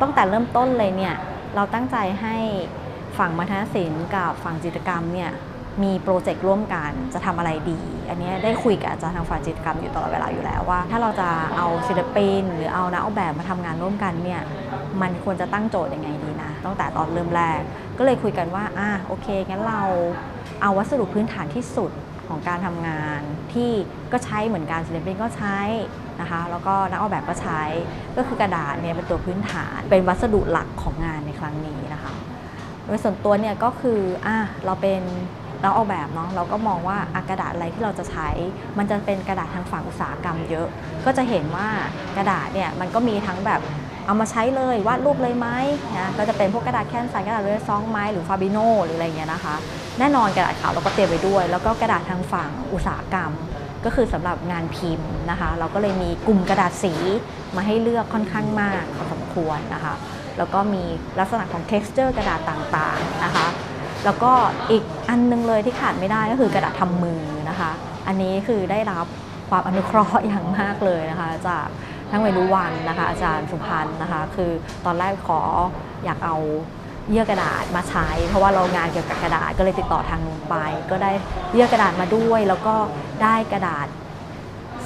ตั้งแต่เริ่มต้นเลยเนี่ยเราตั้งใจให้ฝั่งมัธยศิลป์กับฝั่งจิตรกรรมเนี่ยมีโปรเจกต์ร่วมกันจะทำอะไรดี อันนี้ได้คุยกับอาจารย์ทางฝ่ายจิตรกรรมอยู่ตลอดเวลาอยู่แล้วว่า ถ้าเราจะเอาศิลปินหรือเอานักออกแบบมาทำงานร่วมกันเนี่ยมันควรจะตั้งโจทย์ยังไงดีนะตั้งแต่ตอนเริ่มแรก ก็เลยคุยกันว่าอะโอเคงั้นเราเอาวัสดุพื้นฐานที่สุด ของการทำงานที่ก็ใช้เหมือนกันศิลปินก็ใช้นะคะแล้วก็นักออกแบบก็ใช้ก็คือกระดาษเนี่ยเป็นตัวพื้นฐาน เป็นวัสดุหลักของงานในครั้งนี้นะคะโดยส่วนตัวเนี่ยก็คืออะเราเป็นนักออกแบบเนาะเราก็มองว่าอะกระดาษอะไรที่เราจะใช้ มันจะเป็นกระดาษทางฝั่งอุตสาหกรรมเยอะ ก็จะเห็นว่ากระดาษเนี่ยมันก็มีทั้งแบบ เอามาใช้เลยวาดรูปเลยไหมนะก็จะเป็นพวกกระดาษแคนสันกระดาษเรือซองไม้หรือฟาบิโนหรืออะไรเงี้ยนะคะ แน่นอนกระดาษขาวเราก็เตรียมไว้ด้วย แล้วก็กระดาษทางฝั่งอุตสาหกรรม ก็คือสำหรับงานพิมพ์นะคะ เราก็เลยมีกลุ่มกระดาษสีมาให้เลือกค่อนข้างมากพอสมควรนะคะ แล้วก็มีลักษณะของ texture กระดาษต่างๆนะคะแล้วก็อีกอันนึงเลยที่ขาดไม่ได้ก็คือกระดาษทำมือนะคะ อันนี้คือได้รับความอนุเคราะห์อย่างมากเลยนะคะ จาก ทั้งเวรุวันนะคะ อาจารย์สุพันธ์นะคะ คือตอนแรกขออยากเอาเยื่อกระดาษมาใช้ เพราะว่าเรางานเกี่ยวกับกระดาษก็เลยติดต่อทางนู้นไป ก็ได้เยื่อกระดาษมาด้วย แล้วก็ได้กระดาษ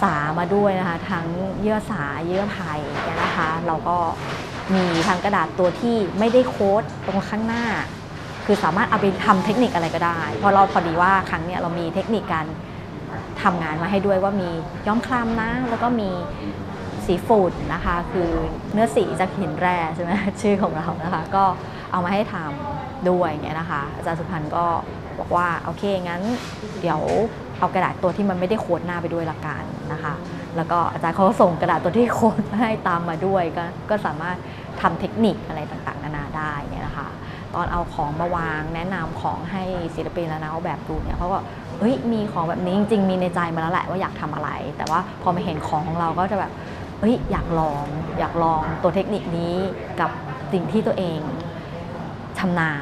สามาด้วยนะคะ ทั้งเยื่อสาเยื่อไผ่เนี่ยนะคะ เราก็มีทั้งกระดาษตัวที่ไม่ได้โค้ดตรงข้างหน้า คือสามารถเอาไปทำเทคนิคอะไรก็ได้ เพราะเราพอดีว่าครั้งเนี้ยเรามีเทคนิคการทำงานมาให้ด้วยว่ามีย้อมคล้ำนะ แล้วก็มี สีฝุ่นนะคะ คือเนื้อสีจากหินแร่ใช่ไหมชื่อของเรานะคะ ก็เอามาให้ทำด้วยเนี่ยนะคะ อาจารย์สุพันธ์ก็บอกว่าโอเคงั้นเดี๋ยวเอากระดาษตัวที่มันไม่ได้โค้ดหน้าไปด้วยละกันนะคะ แล้วก็อาจารย์เขาก็ส่งกระดาษตัวที่โค้ดให้ตามมาด้วยก็ก็สามารถทำเทคนิคอะไรต่างๆ นานาได้เนี่ยนะคะ ตอนเอาของมาวางแนะนำของให้ศิลปินและนักออกแบบดูเนี่ยเขาก็เฮ้ยมีของแบบนี้จริง ๆ มีในใจมาแล้วแหละว่าอยากทำอะไร แต่ว่าพอมาเห็นของของเราก็จะแบบ เฮ้ยอยากลอง อยากลองตัวเทคนิคนี้กับสิ่งที่ตัวเองชำนาญ